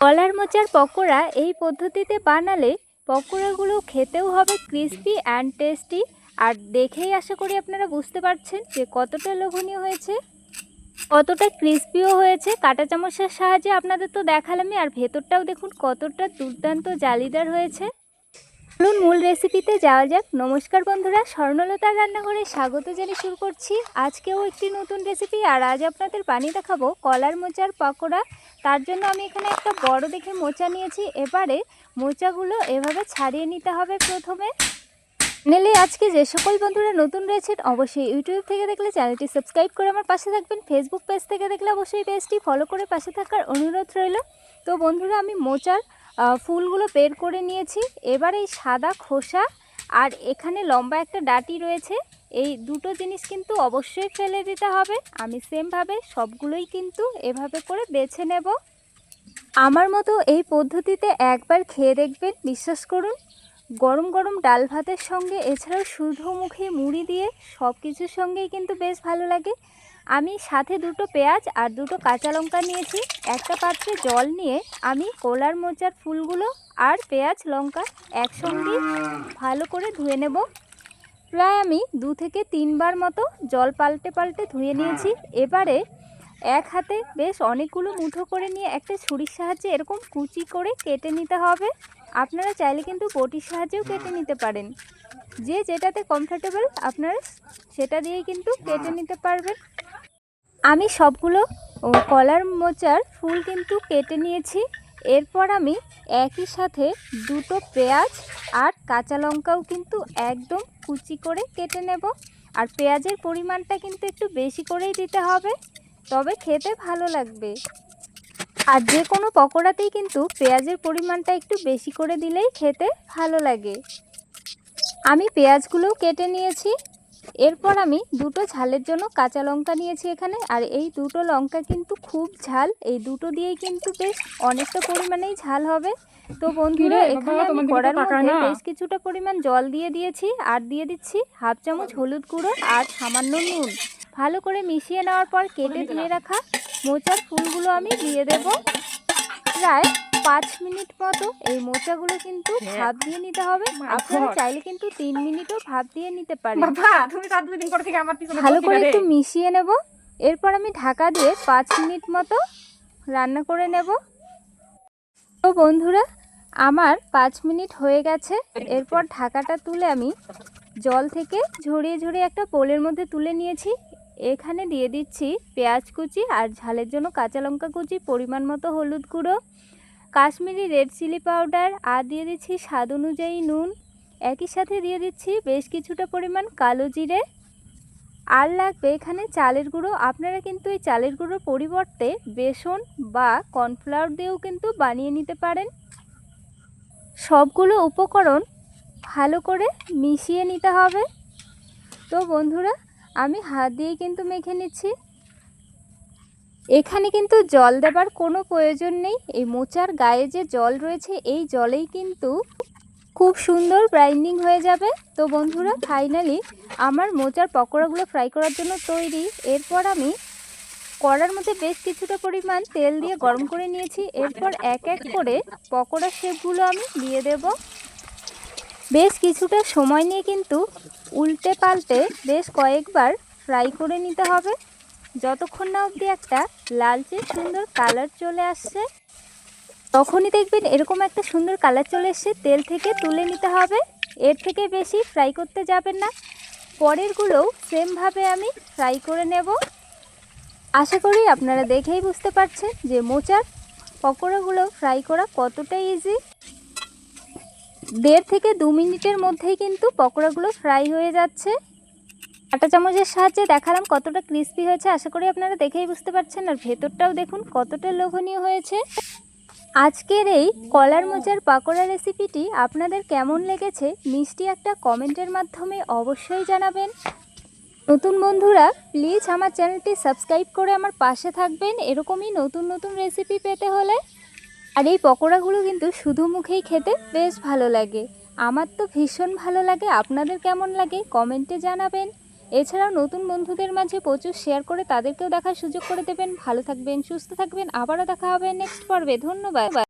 কলার মোচার পকোড়া এই পদ্ধতিতে বানালে পকোড়াগুলো খেতেও হবে ক্রিসপি অ্যান্ড টেস্টি আর দেখেই আশা করি আপনারা বুঝতে পারছেন যে কতটা লোভনীয় হয়েছে, কতটা ক্রিসপিও হয়েছে। কাটা চামচের সাহায্যে আপনাদের তো দেখালামই, আর ভেতরটাও দেখুন কতটা দুর্দান্ত জালিদার হয়েছে। চলুন মূল রেসিপিতে যাওয়া যাক। নমস্কার বন্ধুরা স্বর্ণলতার রান্নাঘরে স্বাগত জানিয়ে শুরু করছি। আজকেও একটি নতুন রেসিপি আর আজ আপনাদের বানিয়ে দেখাবো কলার মোচার পকোড়া। তার জন্য আমি এখানে একটা বড় দেখে মোচা নিয়েছি। এবারে মোচাগুলো এভাবে ছাড়িয়ে নিতে হবে প্রথমে। চ্যানেলে আজকে যে সকল বন্ধুরা নতুন রয়েছেন, অবশ্যই ইউটিউব থেকে দেখলে চ্যানেলটি সাবস্ক্রাইব করে আমার পাশে থাকবেন। ফেসবুক পেজ থেকে দেখলে অবশ্যই পেজটি ফলো করে পাশে থাকার অনুরোধ রইল। তো বন্ধুরা, আমি মোচার ফুলগুলো বের করে নিয়েছি। এবার এই সাদা খোসা আর এখানে লম্বা একটা ডাটি রয়েছে। এই দুটো জিনিস কিন্তু অবশ্যই ফেলে দিতে হবে। আমি সেমভাবে সবগুলোই কিন্তু এভাবে করে বেছে নেব। আমার মতো এই পদ্ধতিতে একবার খেয়ে দেখবেন, বিশ্বাস করুন। গরম গরম ডাল ভাতের সঙ্গে, এছাড়াও শুধু মুখে মুড়ি দিয়ে সব কিছুর সঙ্গেই কিন্তু বেশ ভালো লাগে। আমি সাথে দুটো পেঁয়াজ আর দুটো কাঁচা লঙ্কা নিয়েছি। একটা পাত্রে জল নিয়ে আমি কোলার মোচার ফুলগুলো আর পেঁয়াজ লঙ্কা একসঙ্গে ভালো করে ধুয়ে নেব। প্রায় আমি দু থেকে তিনবার মতো জল পাল্টে পাল্টে ধুয়ে নিয়েছি। এবারে এক হাতে বেশ অনেকগুলো মুঠো করে নিয়ে একটা ছুরির সাহায্যে এরকম কুচি করে কেটে নিতে হবে। আপনারা চাইলে কিন্তু বটির সাহায্যেও কেটে নিতে পারেন। যে যেটাতে কমফর্টেবল আপনারা সেটা দিয়েই কিন্তু কেটে নিতে পারবেন। আমি সবগুলো কলার মোচার ফুল কিন্তু কেটে নিয়েছি। এরপর আমি একই সাথে দুটো পেঁয়াজ আর কাঁচা লঙ্কাও কিন্তু একদম কুচি করে কেটে নেব। আর পেঁয়াজের পরিমাণটা কিন্তু একটু বেশি করেই দিতে হবে, তবে খেতে ভালো লাগবে। আর যে কোনো পকোড়াতেই কিন্তু পেঁয়াজের পরিমাণটা একটু বেশি করে দিলেই খেতে ভালো লাগে। আমি পেঁয়াজগুলোও কেটে নিয়েছি এরপর আমি দুটো ঝালের জন্য কাঁচা লঙ্কা নিয়েছি এখানে আর এই দুটো লঙ্কা কিন্তু খুব ঝাল। এই দুটো দিয়েই কিন্তু বেশ অনেকটা পরিমাণেই ঝাল হবে। তো বন্ধুরা এখানে আমি কড়ার মধ্যে বেশ কিছুটা পরিমাণ জল দিয়ে দিয়েছি আর দিয়ে দিচ্ছি হাফ চামচ হলুদ গুঁড়ো আর সামান্য নুন। ভালো করে মিশিয়ে নেওয়ার পর কেটে ধুয়ে রাখা মোচার ফুলগুলো আমি দিয়ে দেব। প্রায় পাঁচ মিনিট মতো এই মোচাগুলো কিন্তু ভাপ দিয়ে নিতে হবে। My আপনারা চাইলে কিন্তু তিন মিনিটও ভাপ দিয়ে নিতে পারেন। ভালো করে একটু মিশিয়ে নেব। এরপর আমি ঢাকা দিয়ে পাঁচ মিনিট মতো রান্না করে নেব। তো বন্ধুরা আমার পাঁচ মিনিট হয়ে গেছে। এরপর ঢাকাটা তুলে আমি জল থেকে ঝরিয়ে ঝরিয়ে একটা পোলের মধ্যে তুলে নিয়েছি। এখানে দিয়ে দিচ্ছি পেঁয়াজ কুচি আর ঝালের জন্য কাঁচা লঙ্কা কুচি পরিমাণ মতো হলুদ গুঁড়ো কাশ্মীরি রেড চিলি পাউডার আর দিয়ে দিচ্ছি স্বাদ অনুযায়ী নুন। একই সাথে দিয়ে দিচ্ছি বেশ কিছুটা পরিমাণ কালো জিরে। আর লাগবে এখানে চালের গুঁড়ো। আপনারা কিন্তু এই চালের গুঁড়োর পরিবর্তে বেসন বা কর্নফ্লাওয়ার দিয়েও কিন্তু বানিয়ে নিতে পারেন। সবগুলো উপকরণ ভালো করে মিশিয়ে নিতে হবে। তো বন্ধুরা, আমি হাত দিয়ে কিন্তু মেখে নিচ্ছি। এখানে কিন্তু জল দেবার কোনো প্রয়োজন নেই। এই মোচার গায়ে যে জল রয়েছে, এই জলেই কিন্তু খুব সুন্দর গ্রাইন্ডিং হয়ে যাবে। তো বন্ধুরা ফাইনালি আমার মোচার পকোড়াগুলো ফ্রাই করার জন্য তৈরি। এরপর আমি কড়ার মধ্যে বেশ কিছুটা পরিমাণ তেল দিয়ে গরম করে নিয়েছি। এরপর এক এক করে পকোড়া শেপগুলো আমি দিয়ে দেব। বেশ কিছুটা সময় নিয়ে কিন্তু উল্টে পাল্টে বেশ কয়েকবার ফ্রাই করে নিতে হবে। যতক্ষণ না অবধি একটা লালচে সুন্দর কালার চলে আসছে, তখনই দেখবেন এরকম একটা সুন্দর কালার চলে এসছে তেল থেকে তুলে নিতে হবে। এর থেকে বেশি ফ্রাই করতে যাবেন না। পরেরগুলোও সেমভাবে আমি ফ্রাই করে নেব। আশা করি আপনারা দেখেই বুঝতে পারছেন যে মোচার পকোড়াগুলো ফ্রাই করা কতটা ইজি দেড় থেকে দু মিনিটের মধ্যেই কিন্তু পকোড়াগুলো ফ্রাই হয়ে যাচ্ছে। আটা চামচের সাহায্যে দেখালাম কতটা ক্রিস্পি হয়েছে, আশা করি আপনারা দেখেই বুঝতে পারছেন। আর ভেতরটাও দেখুন কতটা লোভনীয় হয়েছে। আজকের এই কলার মোচার পাকোড়া রেসিপিটি আপনাদের কেমন লেগেছে, মিষ্টি একটা কমেন্টের মাধ্যমে অবশ্যই জানাবেন। নতুন বন্ধুরা প্লিজ আমার চ্যানেলটি সাবস্ক্রাইব করে আমার পাশে থাকবেন। এরকমই নতুন নতুন রেসিপি পেতে হলে। আর এই পকোড়াগুলো কিন্তু শুধু মুখেই খেতে বেশ ভালো লাগে। আমার তো ভীষণ ভালো লাগে। আপনাদের কেমন লাগে কমেন্টে জানাবেন। এছাড়াও নতুন বন্ধুদের মাঝে প্রচুর শেয়ার করে তাদেরকেও দেখার সুযোগ করে দেবেন। ভালো থাকবেন, সুস্থ থাকবেন। আবারও দেখা হবে নেক্সট পর্বে। ধন্যবাদ।